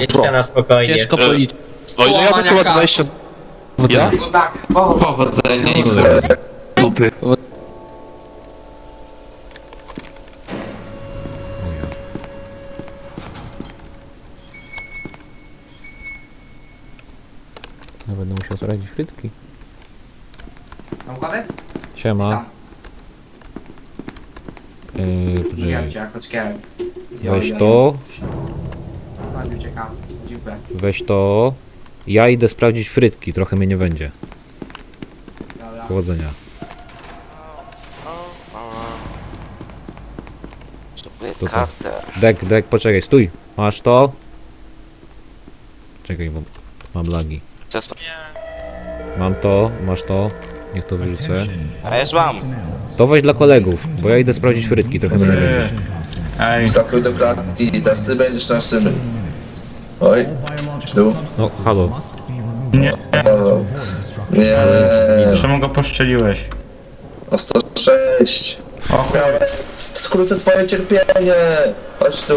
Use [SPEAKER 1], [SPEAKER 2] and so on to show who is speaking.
[SPEAKER 1] Jeszcze na spokojnie.
[SPEAKER 2] Ciężko
[SPEAKER 3] E,
[SPEAKER 2] policzyć.
[SPEAKER 3] O ile ja bym chyba 20...
[SPEAKER 2] Ja?
[SPEAKER 4] No tak, powodzenia i
[SPEAKER 3] Dupy.
[SPEAKER 5] Ja będę musiał sprawdzić frytki.
[SPEAKER 4] Naukowiec?
[SPEAKER 5] Siema. Yy, poczekaj.
[SPEAKER 4] Cię, ciekawe.
[SPEAKER 5] Weź to,
[SPEAKER 4] Dziękuję.
[SPEAKER 5] weź to. Ja idę sprawdzić frytki, trochę mnie nie będzie.
[SPEAKER 4] Dobra.
[SPEAKER 5] Powodzenia. To.
[SPEAKER 3] Kartę.
[SPEAKER 5] Dek, dek, poczekaj, stój. Masz to? Czekaj, bo mam lagi. Mam to, masz to. Niech to wyrzucę.
[SPEAKER 3] A ja już mam.
[SPEAKER 5] To weź dla kolegów, bo ja idę sprawdzić frytki, trochę mnie nie będzie.
[SPEAKER 6] Ej,
[SPEAKER 7] do klatki, teraz ty będziesz naszym. Oj, tu.
[SPEAKER 5] No, halo.
[SPEAKER 7] Halo. Nie,
[SPEAKER 6] czemu go poszczeliłeś?
[SPEAKER 7] o 106.
[SPEAKER 6] O,
[SPEAKER 7] Skrócę twoje cierpienie. Chodź tu.